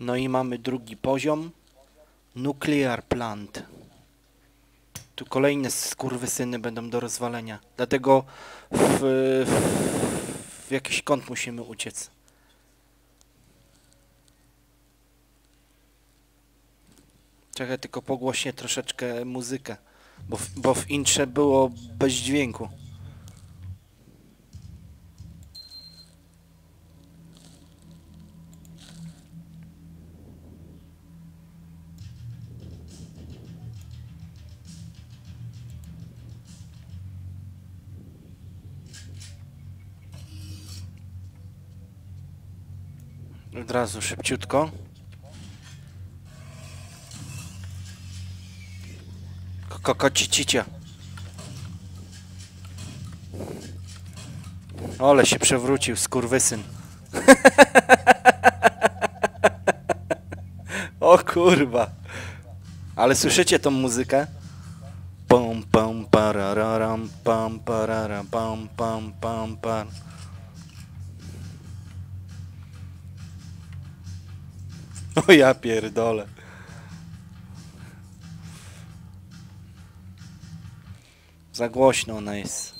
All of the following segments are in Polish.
No i mamy drugi poziom. Nuclear plant. Tu kolejne skurwysyny będą do rozwalenia. Dlatego w, w, w jakiś kąt musimy uciec. Czekaj, tylko pogłośnie troszeczkę muzykę. Bo w, bo w intrze było bez dźwięku. Od razu szybciutko. Kokocicicia. Ole się przewrócił, skurwysyn. o kurwa. Ale słyszycie tą muzykę? Pum pum parararam pam pararam pam pam pam pam. O ja pierdolę. Za głośno ona jest.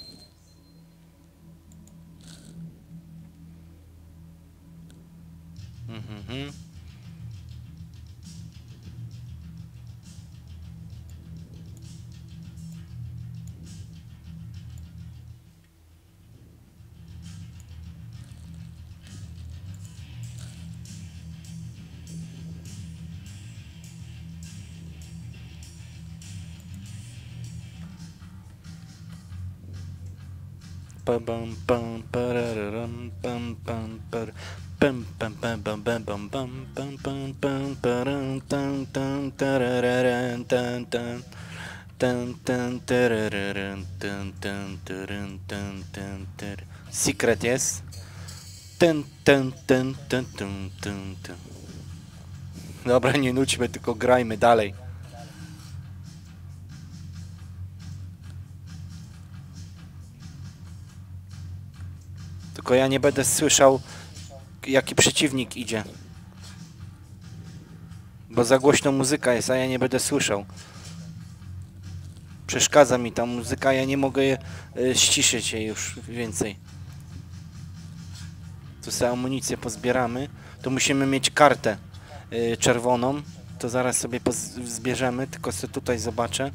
Pam Secret jest? Dobra, nie nudźmy, tylko grajmy dalej. Tylko ja nie będę słyszał, jaki przeciwnik idzie. Bo za głośno muzyka jest, a ja nie będę słyszał. Przeszkadza mi ta muzyka, ja nie mogę je, y, ściszyć jej już więcej. Tu sobie amunicję pozbieramy. Tu musimy mieć kartę y, czerwoną. To zaraz sobie zbierzemy, tylko sobie tutaj zobaczę.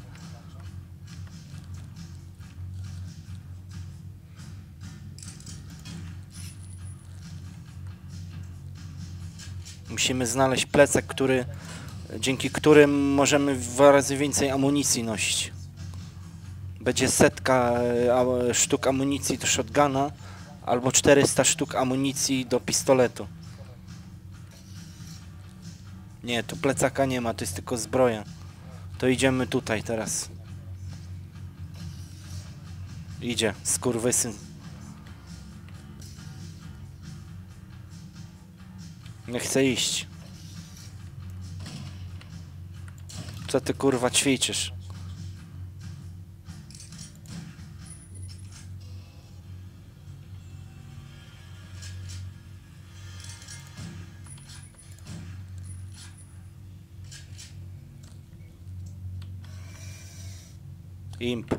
Musimy znaleźć plecak, który, dzięki którym możemy dwa razy więcej amunicji nosić. Będzie setka e, sztuk amunicji do shotguna albo 400 sztuk amunicji do pistoletu. Nie, tu plecaka nie ma, to jest tylko zbroja. To idziemy tutaj teraz. Idzie, skurwysyn. Nie chcę iść. Co ty kurwa ćwiczysz? Imp.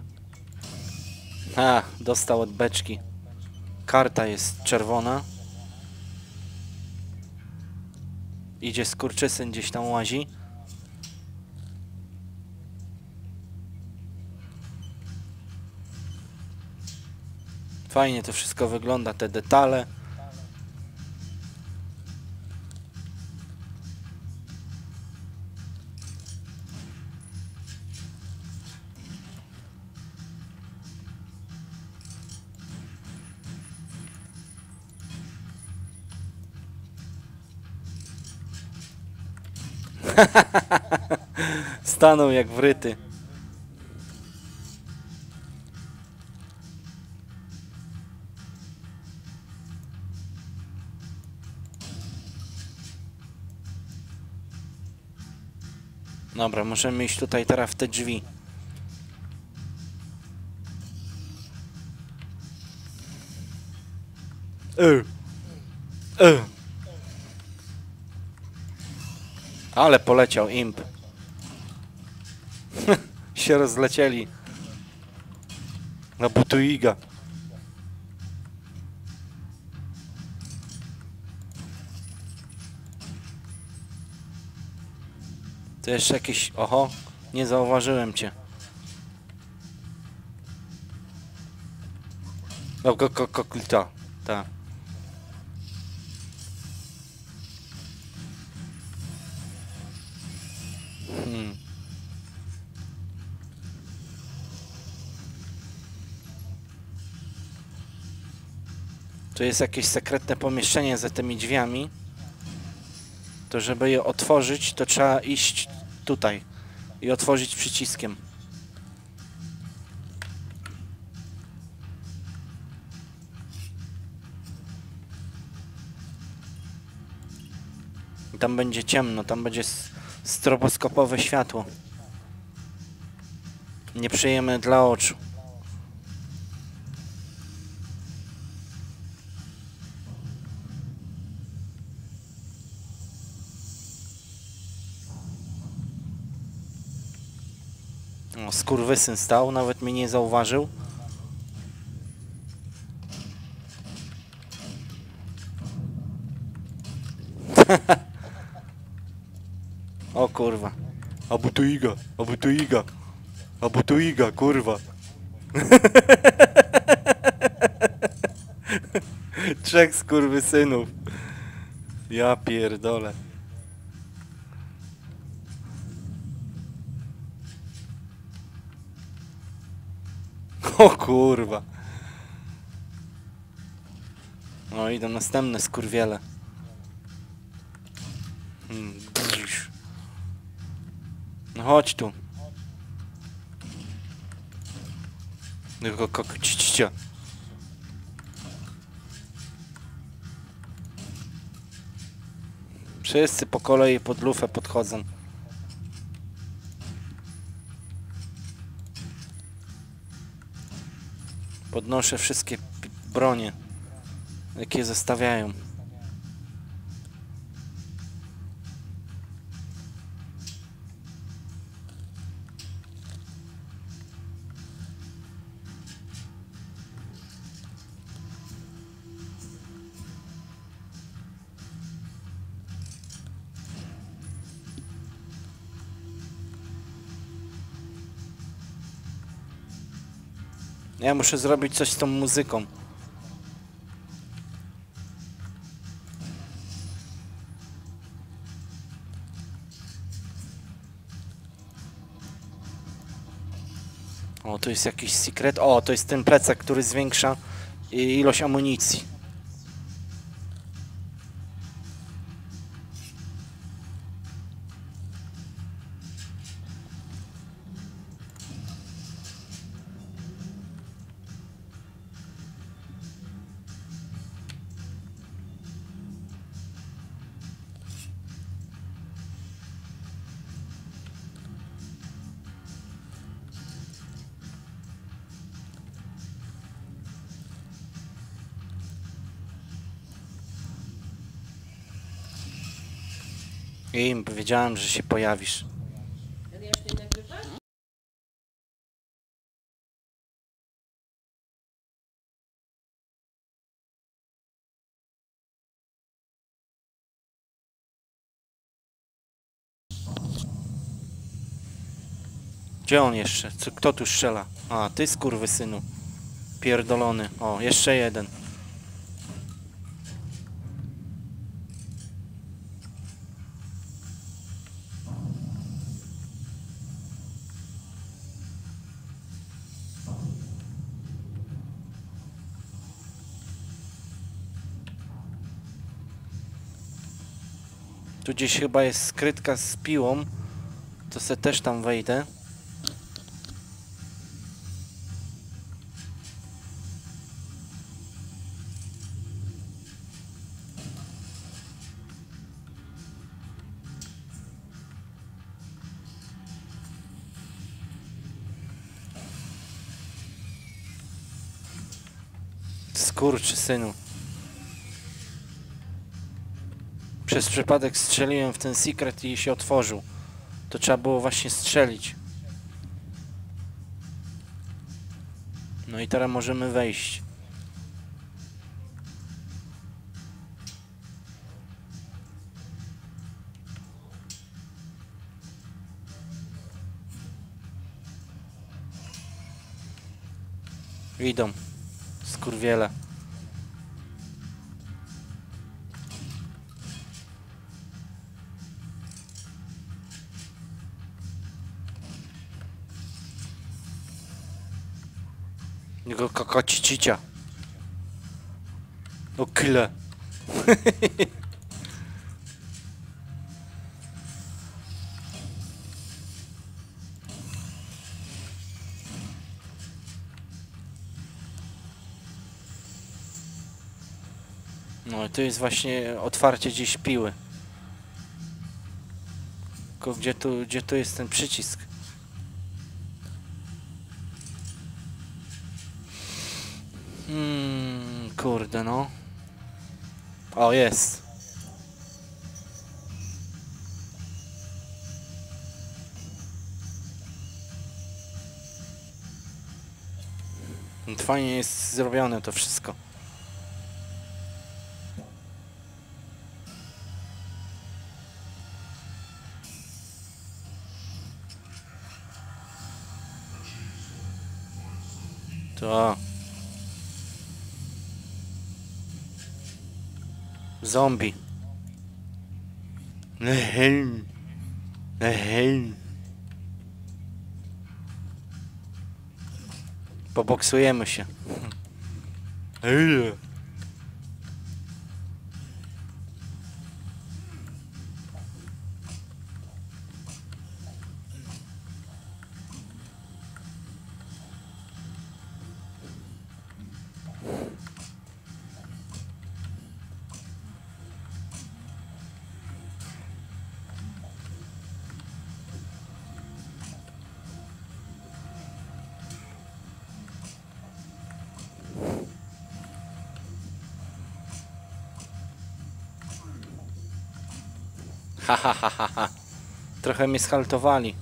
A, dostał od beczki. Karta jest czerwona. Idzie skurczysyn gdzieś tam łazi. Fajnie to wszystko wygląda, te detale. Stanął jak wryty. Dobra, możemy iść tutaj teraz w te drzwi. E. E. Ale poleciał imp. się rozlecieli. Na butuiga. To jeszcze jakieś... Oho, nie zauważyłem cię. O, ko, ko, Hmm. Tu jest jakieś sekretne pomieszczenie za tymi drzwiami. To żeby je otworzyć, to trzeba iść tutaj i otworzyć przyciskiem. Tam będzie ciemno, tam będzie stroboskopowe światło. Nieprzyjemne dla oczu. O, skurwysyn stał, nawet mnie nie zauważył. o kurwa. Abutuiga, abutuiga. Abutuiga, kurwa. Trzech skurwysynów. Ja pierdolę. O kurwa. No idą następne skurwiele. Hmm. No chodź tu. Tylko kokcicia. Wszyscy po kolei pod lufę podchodzą. Podnoszę wszystkie bronie, jakie zostawiają. Ja muszę zrobić coś z tą muzyką. O, to jest jakiś secret. O, to jest ten plecak, który zwiększa ilość amunicji. I im powiedziałem, że się pojawisz. Gdzie on jeszcze? Co, kto tu strzela? A, ty skurwysynu. Pierdolony. O, jeszcze jeden. Tu gdzieś chyba jest skrytka z piłą. To se też tam wejdę. Skurczy synu. Przez przypadek strzeliłem w ten secret i się otworzył. To trzeba było właśnie strzelić. No i teraz możemy wejść. Idą. Skurwiele. Jego kokocicicia. O kyle. No to jest właśnie otwarcie gdzieś piły. Tylko gdzie tu, gdzie tu jest ten przycisk? Hmm, kurde no. O, jest. Fajnie jest zrobione to wszystko. To. Zombie. Ehem. Ehem. Poboksujemy się. Ej. Ha. Trochę mnie schaltowali.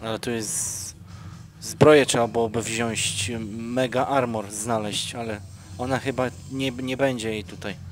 Ale tu jest... Zbroję trzeba byłoby wziąć, mega armor znaleźć, ale ona chyba nie, nie będzie jej tutaj.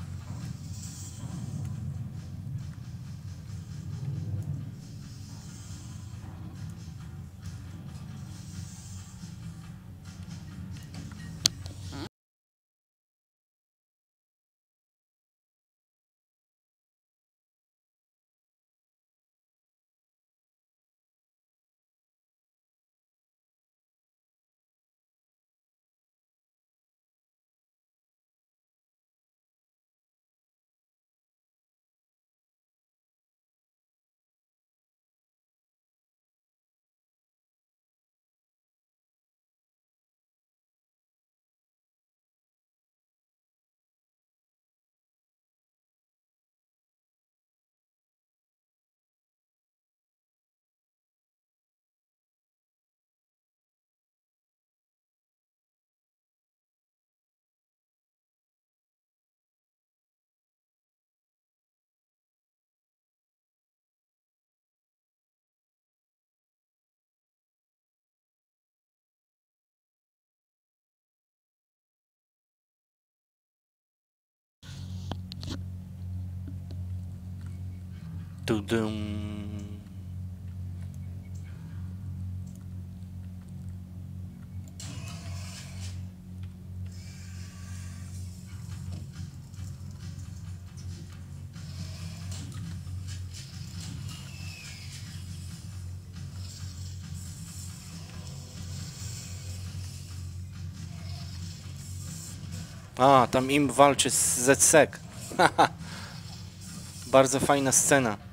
A, tam im walczy z Zetsek. Bardzo fajna scena.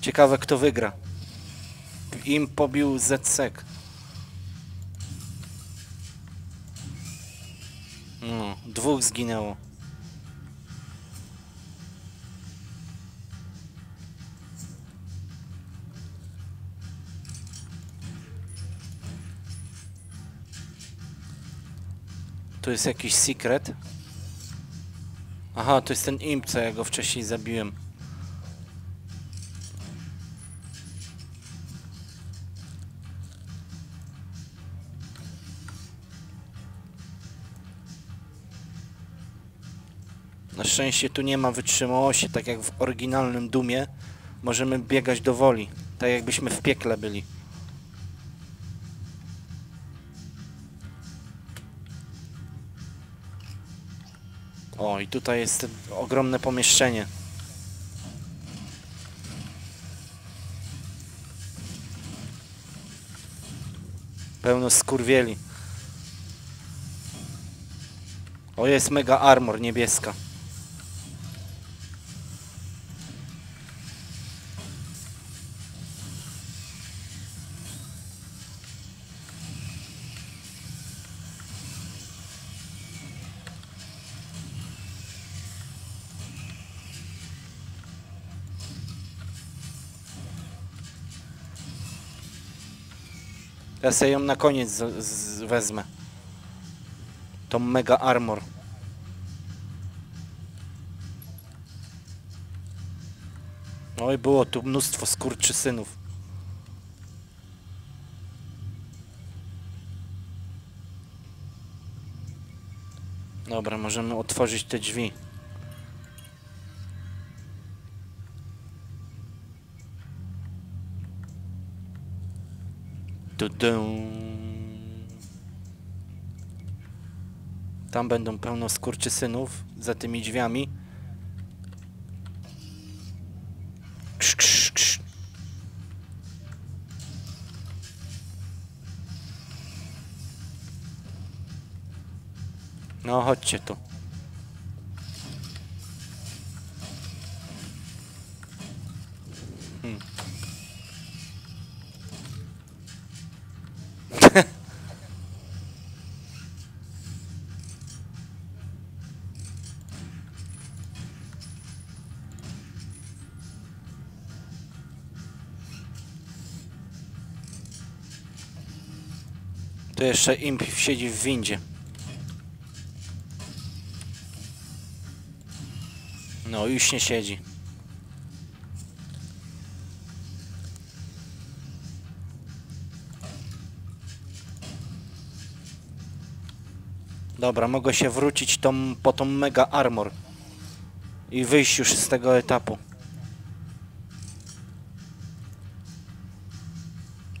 Ciekawe, kto wygra. Im pobił ZSEC. No, dwóch zginęło. Tu jest jakiś secret. Aha, to jest ten imp, co ja go wcześniej zabiłem. Na szczęście tu nie ma wytrzymałości, tak jak w oryginalnym Dumie. Możemy biegać do woli, tak jakbyśmy w piekle byli. O, i tutaj jest ogromne pomieszczenie. Pełno skurwieli. O, jest mega armor niebieska. Ja sobie ją na koniec z, z, wezmę. Tą mega armor. Oj, było tu mnóstwo skurczysynów. Dobra, możemy otworzyć te drzwi. Tudum. Tam będą pełno skurczysynów za tymi drzwiami. No chodźcie tu. Hmm. Tu jeszcze imp siedzi w windzie. No, już nie siedzi. Dobra, mogę się wrócić tą, po tą mega armor. I wyjść już z tego etapu.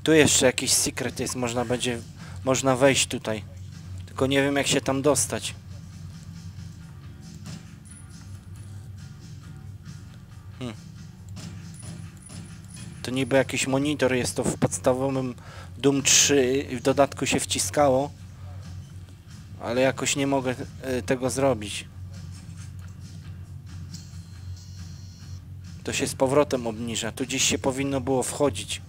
Tu jeszcze jakiś secret jest, można będzie, można wejść tutaj. Tylko nie wiem jak się tam dostać. Hmm. To niby jakiś monitor jest, to w podstawowym Doom 3 w dodatku się wciskało. Ale jakoś nie mogę e, tego zrobić. To się z powrotem obniża. Tu gdzieś się powinno było wchodzić.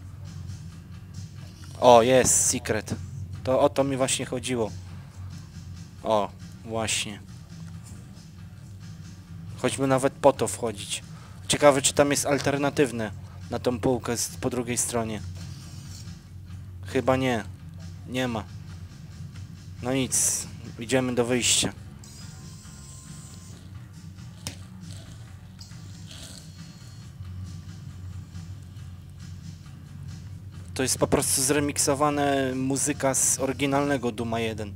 O, jest secret. To o to mi właśnie chodziło. O, właśnie. Choćby nawet po to wchodzić. Ciekawe, czy tam jest alternatywne na tą półkę z, po drugiej stronie. Chyba nie. Nie ma. No nic. Idziemy do wyjścia. To jest po prostu zremiksowane muzyka z oryginalnego Duma 1.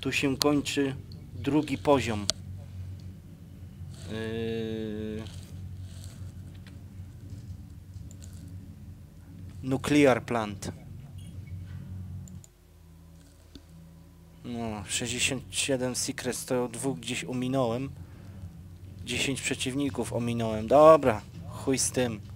Tu się kończy drugi poziom. Yy... Nuclear plant. No, 67 secrets to dwóch gdzieś ominąłem. 10 przeciwników ominąłem. Dobra, chuj z tym.